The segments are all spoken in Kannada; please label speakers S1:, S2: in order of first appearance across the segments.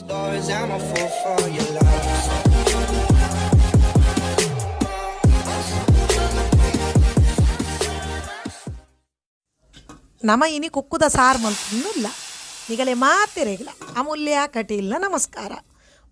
S1: Stories, I'm a fool for your love.
S2: ನಮ ಇನಿ ಕುಕ್ಕುದ ಸಾರು ಇಲ್ಲ ನಿಗಲೆ ಮಾತೆರೆಗಿಲ್ಲ ಅಮೂಲ್ಯ ಕಟೀಲ್ನ ನಮಸ್ಕಾರ.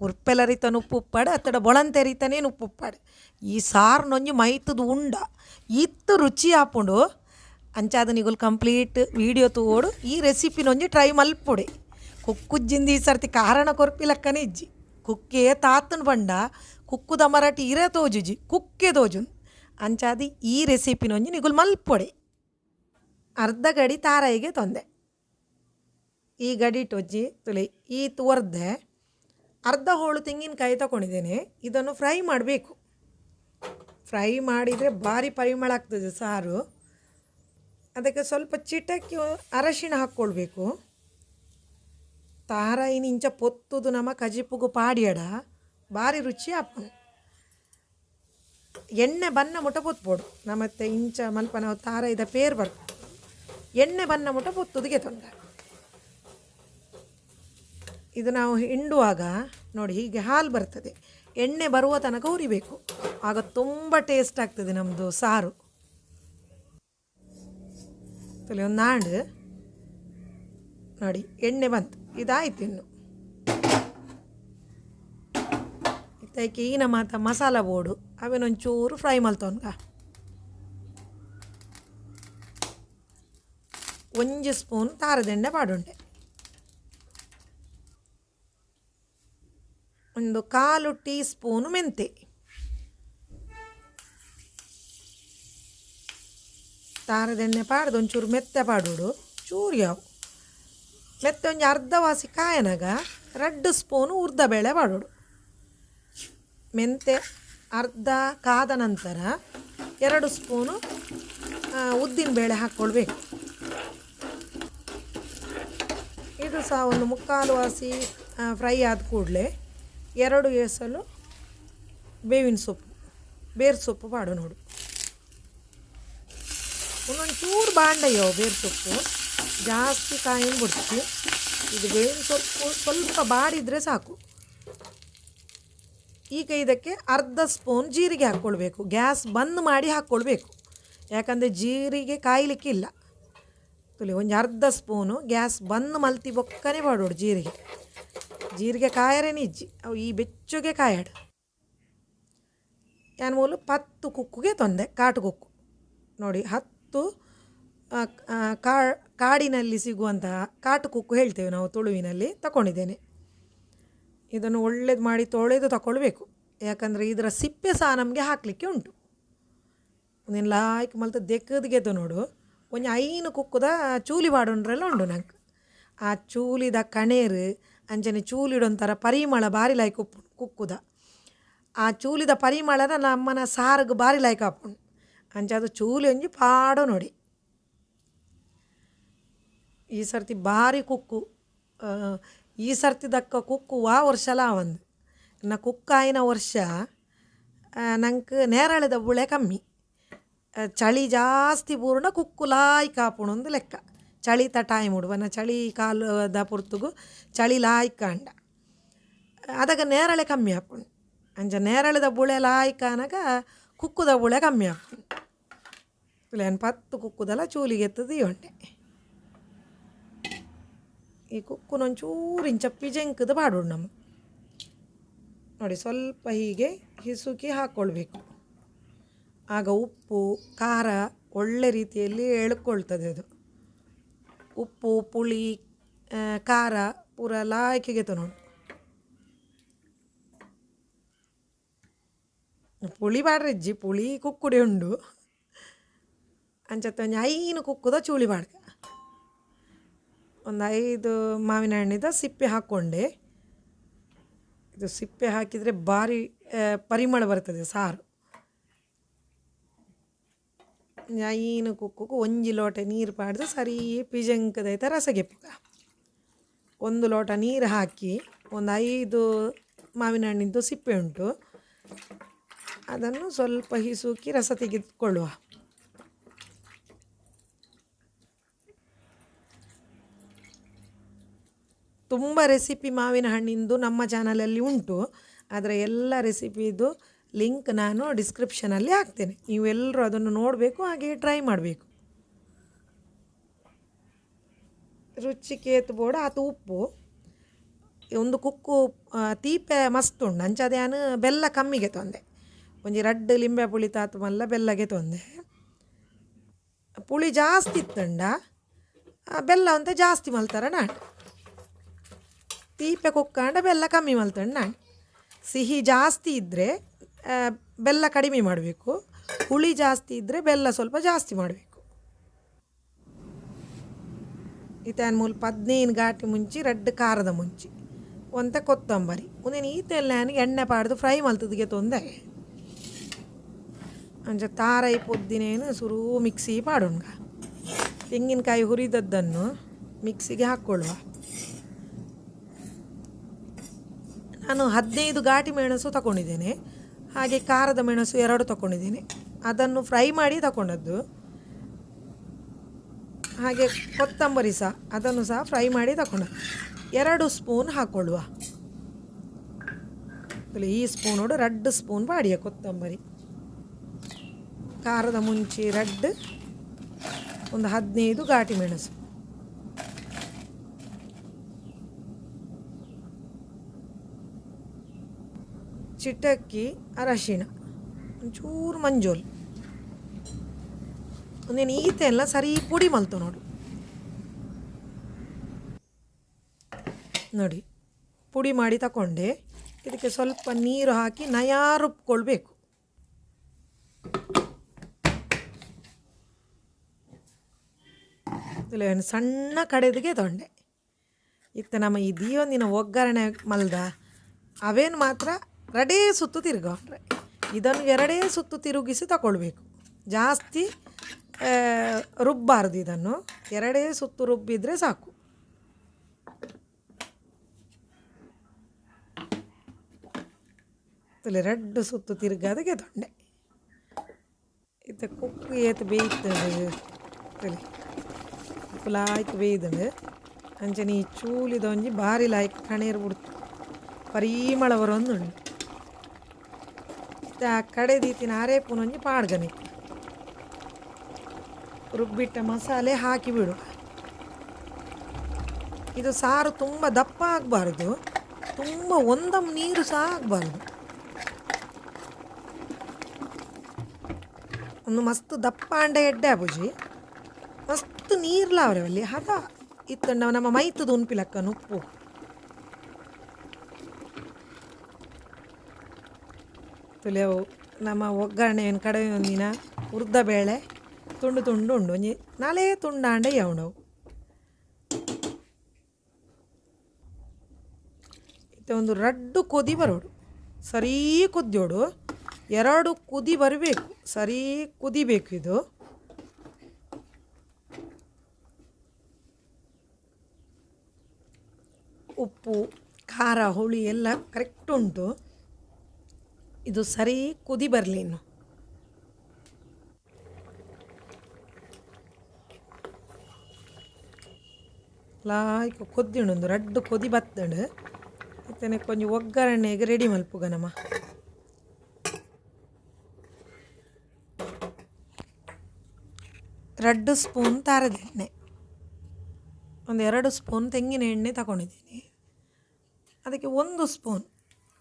S2: ಉರ್ಪೆಲರಿತನ ಉಪ್ಪುಪ್ಪಾಡು ಅತ್ತಡ ಬೊಳಂತೆರಿತನೇನು ಉಪ್ಪುಪ್ಪಾಡು. ಈ ಸಾರು ನೊಂಜಿ ಮೈತದ ಉಂಡ. ಇತ್ತು ರುಚಿ ಹಾಪುಂಡು ಅಂಚಾದ ನಿಗಲ್ ಕಂಪ್ಲೀಟ್ ವೀಡಿಯೋ ತೋಡು ಈ ರೆಸಿಪಿ ನೊಂಜಿ ಟ್ರೈ ಮಲ್ಪುಡೆ. ಕುಕ್ಕುಜ್ಜಿಂದ ಈ ಸರ್ತಿ ಕಾರಣ ಕೊರ್ಪಿ కుక్కే ಇಜ್ಜಿ. ಕುಕ್ಕೆ ತಾತನ ಬಂಡ, ಕುಕ್ಕುದ ಮರಾಠಿ ಇರೇ ತೋಜುಜಿ ಕುಕ್ಕೆ ತೋಜುನ್. ಅಂಚಾದಿ ಈ ರೆಸಿಪಿನೊಂಜಿ ನಿಗುಲ್ ಮಲ್ಪೊಡೆ. ಅರ್ಧ ಗಡಿ ತಾರಾಯಿಗೆ ತೊಂದೆ. ಈ ಗಡಿ ಟೊಜ್ಜಿ ತುಳಿ ಈ ತೋರ್ದೆ ಅರ್ಧ ಹೋಳು ತೆಂಗಿನಕಾಯಿ ತಗೊಂಡಿದ್ದೇನೆ ಇದನ್ನು ಫ್ರೈ ಮಾಡಬೇಕು. ಫ್ರೈ ಮಾಡಿದರೆ ಭಾರಿ ಪರಿಮಳ ಆಗ್ತದೆ ಸಾರು. ಅದಕ್ಕೆ ಸ್ವಲ್ಪ ಚಿಟಕಿ ಅರಶಿಣ ಹಾಕ್ಕೊಳ್ಬೇಕು. ತಾರಾಯಿನ ನಿಂಚ ಪೊತ್ತುದು ನಮ್ಮ ಕಜಿಪುಗು ಪಾಡಿಯಡ. ಭಾರಿ ರುಚಿ ಆಪುಂಡು ಎಣ್ಣೆ ಬನ್ನ ಮುಟ ಪೊತ್ಬೋಡು ನಮ್ಮತ್ತೆ ಇಂಚ ಮಲ್ಪ ನಾವು ತಾರ ಇದ ಪೇರು ಬರ್ತದೆ ಎಣ್ಣೆ ಬನ್ನ ಮುಟ ಪೊತ್ತುದಿಗೆ ತೊಂದ ಇದು ನಾವು ಹಿಂಡುವಾಗ ನೋಡಿ ಹೀಗೆ ಹಾಲು ಬರ್ತದೆ. ಎಣ್ಣೆ ಬರುವ ತನಕ ಹುರಿಬೇಕು. ಆಗ ತುಂಬ ಟೇಸ್ಟ್ ಆಗ್ತದೆ ನಮ್ಮದು ಸಾರು. ತಲೆ ಒಂದು ನಾಂಡು. ನೋಡಿ ಎಣ್ಣೆ ಬಂತು. ಇದಾಯ್ತು ಇನ್ನು. ಇದಕ್ಕೆ ಈನ ಮಾತ ಮಸಾಲ ಬೋಡು ಅವೇನೊಂಚೂರು ಫ್ರೈ ಮಲ್ತವನ್ಗ ಒಂಜಿ ಸ್ಪೂನ್ ತಾರದೆಣ್ಣೆ ಪಾಡುಂಡೆ. ಒಂದು ಕಾಲು ಟೀ ಸ್ಪೂನು ಮೆಂತೆ ತಾರದೆಣ್ಣೆ ಪಾಡ್ದು ಒಂಚೂರು ಮೆತ್ತೆ ಪಾಡೋಡು, ಚೂರು ಯಾವು. ಮೆತ್ತೆ ಒಂಜಿ ಅರ್ಧ ವಾಸಿ ಕಾಯನಾಗ ರೆಡ್ ಸ್ಪೂನು ಉರ್ದ ಬೇಳೆ ಮಾಡೋಡು ಮೆಂತೆ ಅರ್ಧ ಕಾದ ನಂತರ ಎರಡು ಸ್ಪೂನು ಉದ್ದಿನ ಬೇಳೆ ಹಾಕ್ಕೊಳ್ಬೇಕು. ಇದು ಸಹ ಒಂದು ಮುಕ್ಕಾಲು ವಾಸಿ ಫ್ರೈ ಆದ ಕೂಡಲೇ ಎರಡು ಎಸಲು ಬೇವಿನ ಸೊಪ್ಪು, ಬೇರು ಸೊಪ್ಪು ಮಾಡು ನೋಡು. ಒಂದೊಂದು ಚೂರು ಬಾಂಡಯ್ಯೋ ಬೇರು ಸೊಪ್ಪು. ಜಾಸ್ತಿ ಕಾಯಿನ ಬಿಡ್ತೀವಿ ಇದು ಬೇವಿನ ಸೊಪ್ಪು ಸ್ವಲ್ಪ ಬಾಡಿದರೆ ಸಾಕು. ಈಗ ಇದಕ್ಕೆ ಅರ್ಧ ಸ್ಪೂನ್ ಜೀರಿಗೆ ಹಾಕ್ಕೊಳ್ಬೇಕು. ಗ್ಯಾಸ್ ಬಂದ್ ಮಾಡಿ ಹಾಕ್ಕೊಳ್ಬೇಕು. ಯಾಕಂದರೆ ಜೀರಿಗೆ ಕಾಯಲಿಕ್ಕಿಲ್ಲ. ತುಲಿ ಒಂದು ಅರ್ಧ ಸ್ಪೂನು ಗ್ಯಾಸ್ ಬಂದ್ ಮಲ್ತಿ ಬೊಕ್ಕನೆ ಮಾಡೋಡು ಜೀರಿಗೆ. ಜೀರಿಗೆ ಕಾಯರೆ ನಿಜ್ಜಿ, ಅವು ಈ ಬೆಚ್ಚಗೆ ಕಾಯಾಡು. ಏನು ಮೂಲು ಪತ್ತು ಕುಕ್ಕುಗೆ ತೊಂದೆ, ಕಾಟು ಕುಕ್ಕು. ನೋಡಿ, ಹತ್ತು ಕಾ ಕಾಡಿನಲ್ಲಿ ಸಿಗುವಂತಹ ಕಾಟು ಕುಕ್ಕು ಹೇಳ್ತೇವೆ ನಾವು ತುಳುವಿನಲ್ಲಿ ತಗೊಂಡಿದ್ದೇನೆ ಇದನ್ನು ಒಳ್ಳೇದು ಮಾಡಿ ತೊಳೆದು ತಗೊಳ್ಬೇಕು ಯಾಕಂದರೆ ಇದರ ಸಿಪ್ಪೆ ಸಹ ನಮಗೆ ಹಾಕಲಿಕ್ಕೆ ಉಂಟು. ನೀನು ಲಾಯ್ಕ್ ಮಲ್ತ ದೆಕ್ಕದ್ಗೆದು ನೋಡು ಒಂದು ಐನು ಕುಕ್ಕುದ ಚೂಲಿ ಮಾಡೋಣ್ರೆಲ್ಲ ಉಂಡು ನಂಗೆ. ಆ ಚೂಲಿದ ಕಣೇರು, ಅಂಜನೆ ಚೂಲಿಡೊಂಥರ ಪರಿಮಳ ಬಾರಿ ಲಾಯ್ಕ್ ಕುಕ್ಕುದ. ಆ ಚೂಲಿದ ಪರಿಮಳನ ನಮ್ಮನ ಸಾರಿಗೆ ಬಾರಿ ಲಾಯ್ಕ್ ಹಾಪುಂಡು ಅಂಚೆ ಅದು ಚೂಲಿ ಒಂಜಿ ಪಾಡೋ ನೋಡಿ. ಈ ಸರ್ತಿ ಕುಕ್ಕು. ಆ, ಈ ಸರ್ತಿ ದಕ್ಕ ಕುಕ್ಕು ಆ ವರ್ಷಲ ಒಂದು ಕುಕ್ಕ ಕುಕ್ಕಾಯಿನ ವರ್ಷ ನಂಗೆ ನೇರಳೆದ ಬುಳೆ ಕಮ್ಮಿ. ಚಳಿ ಜಾಸ್ತಿ ಪೂರ್ಣ ಕುಕ್ಕು ಲಾಯ್ ಕಾಪುಣು ಒಂದು ಲೆಕ್ಕ. ಚಳಿ ತ ಟೈಮ್ ಉಡುವನ ಚಳಿ ಕಾಲದ ಪುರ್ತುಗು ಚಳಿ ಲಾಯ್ ಕಾಂಡ. ಅದಾಗ ನೇರಳೆ ಕಮ್ಮಿ ಹಾಪುಣು. ಅಂಜ ನೇರಳೆದ ಬುಳೆ ಲಾಯ್ ಕಾನಾಗ ಕುಕ್ಕುದ ಬುಳೆ ಕಮ್ಮಿ ಹಾಪುಣು. ತುಲೇನು ಪತ್ತು ಕುಕ್ಕುದಲ್ಲ ಚೂಲಿಗೆ ಎತ್ತದು ಹೊಂಟೆ ಈ ಕುಕ್ಕುನೊಂಚೂರು ಇಂಚ ಪಿಜಂಕದ ಬಾಡೋಣ ನಮ್ಮ. ನೋಡಿ ಸ್ವಲ್ಪ ಹೀಗೆ ಹಿಸುಕಿ ಹಾಕ್ಕೊಳ್ಬೇಕು ಆಗ ಉಪ್ಪು, ಖಾರ ಒಳ್ಳೆ ರೀತಿಯಲ್ಲಿ ಎಳ್ಕೊಳ್ತದೆ ಅದು. ಉಪ್ಪು, ಪುಳಿ ಖಾರ ಪೂರ ಲಾಯ್ಕೆಗೆ ನೋಡಿ ಪುಳಿ ಬಾಡ್ರಜ್ಜಿ ಪುಳಿ ಕುಕ್ಕುಡಿ ಉಂಡು. ಅಂಚತ್ತ ಐನು ಕುಕ್ಕುದ ಚೂಳಿ ಬಾಡ್ಕ. ಒಂದು ಐದು ಮಾವಿನ ಹಣ್ಣಿದ ಸಿಪ್ಪೆ ಹಾಕ್ಕೊಂಡೆ. ಇದು ಸಿಪ್ಪೆ ಹಾಕಿದರೆ ಭಾರಿ ಪರಿಮಳ ಬರ್ತದೆ ಸಾರು. ಐನು ಕುಕ್ಕುಕು ಒಂಜಿ ಲೋಟ ನೀರು ಪಾಡ್ದು ಸರಿ ಪಿಜಂಕದೈತ ರಸಗೆಪ್ಪುಗ. ಒಂದು ಲೋಟ ನೀರು ಹಾಕಿ ಒಂದು ಐದು ಮಾವಿನ ಹಣ್ಣಿಂದು ಸಿಪ್ಪೆ ಉಂಟು. ಅದನ್ನು ಸ್ವಲ್ಪ ಹಿಸುಕಿ ರಸ ತೆಗೆದುಕೊಳ್ಳುವ. ತುಂಬ ರೆಸಿಪಿ ಮಾವಿನ ಹಣ್ಣಿಂದು ನಮ್ಮ ಚಾನಲಲ್ಲಿ ಉಂಟು. ಆದರೆ ಎಲ್ಲ ರೆಸಿಪಿದು ಲಿಂಕ್ ನಾನು ಡಿಸ್ಕ್ರಿಪ್ಷನಲ್ಲಿ ಹಾಕ್ತೇನೆ. ನೀವೆಲ್ಲರೂ ಅದನ್ನು ನೋಡಬೇಕು, ಹಾಗೆ ಟ್ರೈ ಮಾಡಬೇಕು. ರುಚಿಕೇತು ಬೋಡ ಆತು ಉಪ್ಪು. ಒಂದು ಕುಕ್ಕು ತೀಪೆ ಮಸ್ತ್ ಉಂಡು ಅಂಚದೆ ನಾನು ಬೆಲ್ಲ ಕಮ್ಮಿಗೆ ತೊಂದೆ. ಒಂಜಿ ರಡ್ಡು ಲಿಂಬೆ ಪುಳಿ ತಾತು ಮಲ್ಲ ಬೆಲ್ಲಗೆ ತೊಂದೆ. ಪುಳಿ ಜಾಸ್ತಿ ಇತ್ತಂಡ. ಬೆಲ್ಲ ಅಂತ ಜಾಸ್ತಿ ಮಲ್ತಾರ ನಾನು ತೀಪೆ ಕುಕ್ಕಾಂಡ ಬೆಲ್ಲ ಕಮ್ಮಿ ಮಲ್ತಂಡು ನಾನು. ಸಿಹಿ ಜಾಸ್ತಿ ಇದ್ದರೆ ಬೆಲ್ಲ ಕಡಿಮೆ ಮಾಡಬೇಕು. ಹುಳಿ ಜಾಸ್ತಿ ಇದ್ದರೆ ಬೆಲ್ಲ ಸ್ವಲ್ಪ ಜಾಸ್ತಿ ಮಾಡಬೇಕು. ಇತನ್ ಮುಲ್ಪ ಹದಿನೈದು ಘಾಟಿ ಮುಂಚಿ, ರೆಡ್ ಖಾರದ ಮುಂಚಿ, ಒಂತ ಕೊತ್ತಂಬರಿ. ಒಂದೇನು ಈತೆಲ್ಲ ನನಗೆ ಎಣ್ಣೆ ಪಾಡ್ದು ಫ್ರೈ ಮಲ್ತದಿಗೆ ತೊಂದೆ. ಅಂಜ ತಾರೈ ಪೊದ್ದಿನೇನು ಸುರು ಮಿಕ್ಸಿ ಪಾಡೋಣ್ಗ ತೆಂಗಿನಕಾಯಿ ಹುರಿದದ್ದನ್ನು ಮಿಕ್ಸಿಗೆ ಹಾಕ್ಕೊಳ್ಳುವ. ನಾನು ಹದಿನೈದು ಘಾಟಿ ಮೆಣಸು ತಗೊಂಡಿದ್ದೇನೆ ಹಾಗೆ ಖಾರದ ಮೆಣಸು ಎರಡು ತಗೊಂಡಿದ್ದೇನೆ ಅದನ್ನು ಫ್ರೈ ಮಾಡಿ ತಗೊಂಡದ್ದು ಹಾಗೆ ಕೊತ್ತಂಬರಿ ಸಹ, ಅದನ್ನು ಸಹ ಫ್ರೈ ಮಾಡಿ ತಗೊಂಡದ್ದು ಎರಡು ಸ್ಪೂನ್ ಹಾಕ್ಕೊಳ್ಳುವ ಈ ಸ್ಪೂನೋಡು ರೆಡ್ ಸ್ಪೂನ್ ಬಾಡಿಯ ಕೊತ್ತಂಬರಿ. ಖಾರದ ಮುಂಚೆ ರೆಡ್ ಒಂದು ಹದಿನೈದು ಘಾಟಿ ಮೆಣಸು. ಚಿಟಕ್ಕಿ ಅರಶಿಣ ಒಂಚೂರು ಮಂಜೋಲ್ ಒಂದೇನು ಈತೆ ಎಲ್ಲ ಸರಿ ಪುಡಿ ಮಲ್ತು ನೋಡು ನೋಡಿ ಪುಡಿ ಮಾಡಿ ತಗೊಂಡೆ ಇದಕ್ಕೆ ಸ್ವಲ್ಪ ನೀರು ಹಾಕಿ ನಯಾ ರುಬ್ಕೊಳ್ಬೇಕು ಇಲ್ಲ ಏನು ಸಣ್ಣ ಕಡೆದಿಗೆ ತೊಂಡೆ ಇತ್ತ ನಮ್ಮ ಈ ದಿಯೊಂದಿನ ಒಗ್ಗರಣೆ ಮಲ್ದ ಅವೇನು ಮಾತ್ರ ಎರಡೇ ಸುತ್ತು ತಿರುಗೊಂಡ್ರೆ ಇದನ್ನು ಎರಡೇ ಸುತ್ತು ತಿರುಗಿಸಿ ತಗೊಳ್ಬೇಕು. ಜಾಸ್ತಿ ರುಬ್ಬಾರ್ದು ಇದನ್ನು. ಎರಡೇ ಸುತ್ತು ರುಬ್ಬಿದರೆ ಸಾಕು. ತಲೆ ರೆಡ್ ಸುತ್ತು ತಿರುಗಾದಗೆ ತೊಂಡೆ ಇದು ಕುಕ್ಕು ಏತು ಬೇಯ್ತದೆ. ಲಾಯ್ಕ್ ಬೇಯ್ದನು ಅಂಚನೆ ಈ ಚೂಲಿದೊಂಜಿ ಭಾರಿ ಲಾಯ್ಕ್ ಕಣೇರು ಬಿಡ್ತು. ಪರಿಮಳ ಬರೋಂದುಂಡು ಕಡೆ ದೀತಿನ ಅರೇಪುನೊಂಜಿ ಪಾಡ್ಗನಿ. ರುಬ್ಬಿಟ್ಟ ಮಸಾಲೆ ಹಾಕಿ ಬಿಡು ಇದು ಸಾರು ತುಂಬ ದಪ್ಪ ಆಗಬಾರ್ದು. ತುಂಬ ಒಂದಮ್ ನೀರು ಸಹ ಆಗಬಾರ್ದು. ಒಂದು ಮಸ್ತ್ ದಪ್ಪ ಅಂಡ ಎಡ್ಡೆ ಆಬುಜಿ. ಮಸ್ತ್ ನೀರ್ಲಾವ್ರೆ ಅಲ್ಲಿ. ಹದ ಇತ್ತು ನಮ್ಮ ಮೈತದ ಉನ್ಪಿಲಕ್ಕನ ಉಪ್ಪು ತುಲೆವು ನಮ್ಮ ಒಗ್ಗರಣೆ ಏನು? ಕಡೆ ಒಂದಿನ ಉರ್ದ ಬೇಳೆ, ತುಂಡು ತುಂಡು ಉಂಡು. ಒಂಜಿ ನಾಲೇ ತುಂಡಾಂಡೆ ಯೌಂಡವು ಇತ್ತೆ ಒಂದು ರಡ್ಡು ಕುದಿ ಬರೋಡು. ಸರಿ ಕುದ್ಯೋಡು ಎರಡು ಕುದಿ ಬರಬೇಕು. ಸರಿ ಕುದಿಬೇಕು ಇದು. ಉಪ್ಪು, ಖಾರ, ಹುಳಿ ಎಲ್ಲ ಕರೆಕ್ಟ್ ಉಂಟು. ಇದು ಸರಿ ಕುದಿ ಬರಲಿ ಇನ್ನು. ಲಾಯ್ಕ ಕೊದ್ದಿಂಡು ರಡ್ಡು ಕೊದಿ ಬತ್ತಂಡು. ಮತ್ತೆ ಕೊಂಚ ಒಗ್ಗರಣೆಗೆ ರೆಡಿ ಮಲ್ಪುಗ ನಮ್ಮ. ಎರಡು ಸ್ಪೂನ್ ತಾರದ ಎಣ್ಣೆ. ಒಂದು ಎರಡು ಸ್ಪೂನ್ ತೆಂಗಿನ ಎಣ್ಣೆ ತಗೊಂಡಿದ್ದೀನಿ. ಅದಕ್ಕೆ ಒಂದು ಸ್ಪೂನ್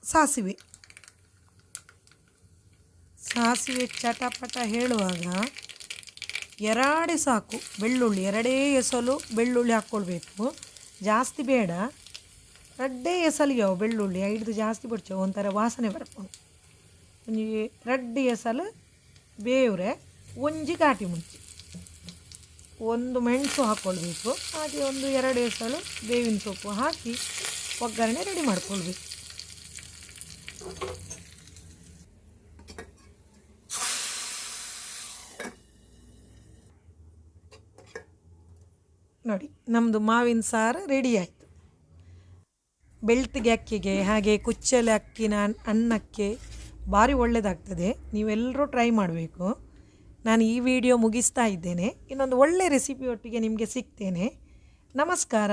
S2: ಸಾಸಿವೆ. ಸಾಸಿವೆ ಚಟಪಟ ಹೇಳುವಾಗ ಎರಡೇ ಸಾಕು, ಬೆಳ್ಳುಳ್ಳಿ, ಎರಡೇ ಎಸಲು ಬೆಳ್ಳುಳ್ಳಿ ಹಾಕ್ಕೊಳ್ಬೇಕು. ಜಾಸ್ತಿ ಬೇಡ. ರಡ್ಡೇ ಎಸಲಿಗೆ ಅವು ಬೆಳ್ಳುಳ್ಳಿ, ಐದು ಜಾಸ್ತಿ ಬಿಡ್ತೇವೆ, ಒಂಥರ ವಾಸನೆ ಬರ್ಕೊಂಡು ಒಂಜಿ ರಡ್ಡಿ ಎಸಲು ಬೇವ್ರೆ, ಒಂಜಿ ಕಾಟಿ ಮುಂಚಿ. ಒಂದು ಮೆಣಸು ಹಾಕ್ಕೊಳ್ಬೇಕು, ಹಾಗೆ ಒಂದು ಎರಡು ಎಸಲು ಬೇವಿನ ಸೊಪ್ಪು ಹಾಕಿ ಒಗ್ಗರಣೆ ರೆಡಿ ಮಾಡ್ಕೊಳ್ಬೇಕು. ನೋಡಿ ನಮ್ಮದು ಮಾವಿನ ಸಾರು ರೆಡಿ ಆಯಿತು. ಬೆಳ್ತಿಗೆ ಅಕ್ಕಿಗೆ, ಹಾಗೆ ಕುಚ್ಚಲೆ ಅಕ್ಕಿನ ಅನ್ನಕ್ಕೆ ಭಾರಿ ಒಳ್ಳೆಯದಾಗ್ತದೆ ನೀವೆಲ್ಲರೂ ಟ್ರೈ ಮಾಡಬೇಕು. ನಾನು ಈ ವಿಡಿಯೋ ಮುಗಿಸ್ತಾ ಇದ್ದೇನೆ. ಇನ್ನೊಂದು ಒಳ್ಳೆ ರೆಸಿಪಿ ಒಟ್ಟಿಗೆ ನಿಮಗೆ ಸಿಗ್ತೇನೆ. ನಮಸ್ಕಾರ.